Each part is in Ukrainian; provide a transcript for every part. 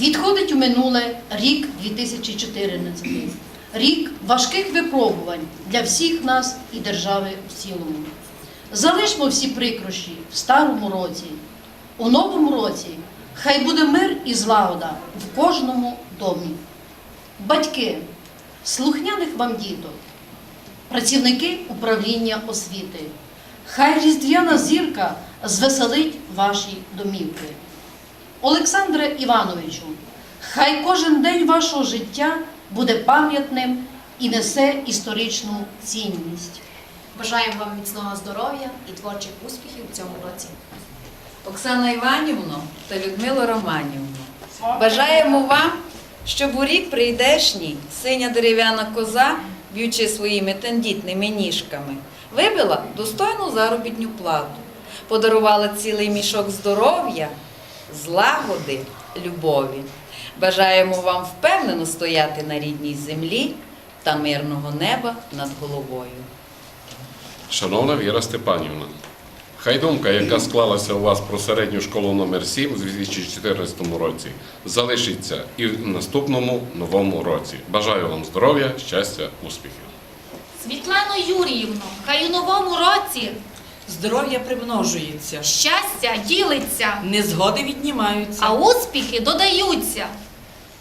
Відходить у минуле рік 2014, рік важких випробувань для всіх нас і держави в цілому. Залишмо всі прикрощі в старому році. У новому році хай буде мир і злагода в кожному домі. Батьки, слухняних вам діток, працівники управління освіти, хай різдвяна зірка звеселить ваші домівки. Олександре Івановичу, хай кожен день вашого життя буде пам'ятним і несе історичну цінність. Бажаємо вам міцного здоров'я і творчих успіхів у цьому році. Оксана Іванівно та Людмила Романівна. Бажаємо вам, щоб у рік прийдешній синя дерев'яна коза, б'ючи своїми тендітними ніжками, вибила достойну заробітню плату, подарувала цілий мішок здоров'я, злагоди, любові. Бажаємо вам впевнено стояти на рідній землі та мирного неба над головою. Шановна Віра Степанівна, хай думка, яка склалася у вас про середню школу номер 7 у 2014 році, залишиться і в наступному новому році. Бажаю вам здоров'я, щастя, успіхів. Світлано Юріївно, хай у новому році Здоров'я примножується, щастя ділиться, незгоди віднімаються. а успіхи додаються.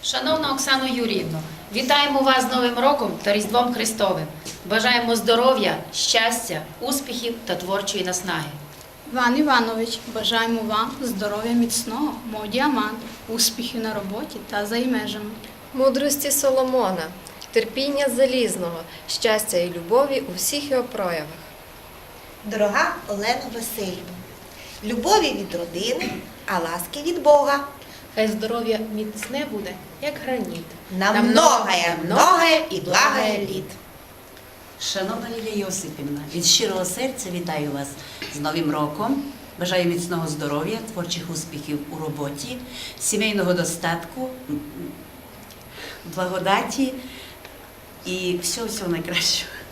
Шановна Оксано Юріївно, вітаємо вас з Новим роком та Різдвом Христовим. Бажаємо здоров'я, щастя, успіхів та творчої наснаги. Іван Іванович, бажаємо вам здоров'я міцного, мов діамант, успіхів на роботі та за й межами. мудрості Соломона, терпіння залізного, щастя і любові у всіх його проявах. Дорога Олена Васильівна, любові від родини, а ласки від Бога. Хай здоров'я міцне буде, як граніт. На многое, многое і благое літ. Шановна Лілія Йосипівна, від щирого серця вітаю вас з Новим роком. Бажаю міцного здоров'я, творчих успіхів у роботі, сімейного достатку, благодаті і всього всього найкращого.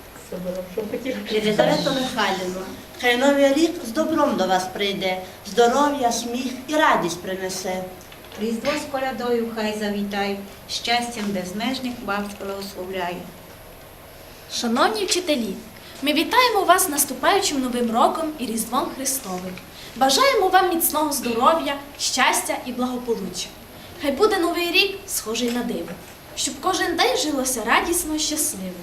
Єлизавета Михайлівна, хай новий рік з добром до вас прийде, здоров'я, сміх і радість принесе. Різдво з колядою хай завітаю, щастям безмежних вас благословляю. Шановні вчителі, ми вітаємо вас з наступаючим новим роком і Різдвом Христовим. Бажаємо вам міцного здоров'я, щастя і благополуччя. Хай буде новий рік схожий на диво, щоб кожен день жилося радісно і щасливо,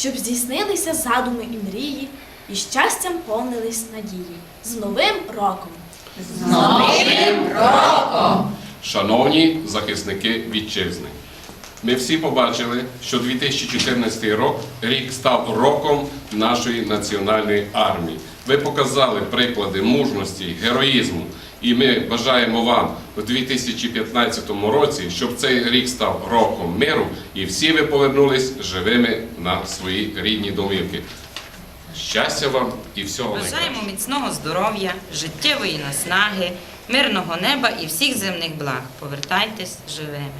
щоб здійснилися задуми і мрії, і щастям повнились надії. З Новим роком! Шановні захисники вітчизни, ми всі побачили, що 2014 рок рік став роком нашої національної армії. Ви показали приклади мужності, героїзму, і ми бажаємо вам у 2015 році, щоб цей рік став роком миру, і всі ви повернулись живими на свої рідні домівки. Щастя вам і всього найкращого. Бажаємо міцного здоров'я, життєвої наснаги, мирного неба і всіх земних благ. Повертайтесь живими.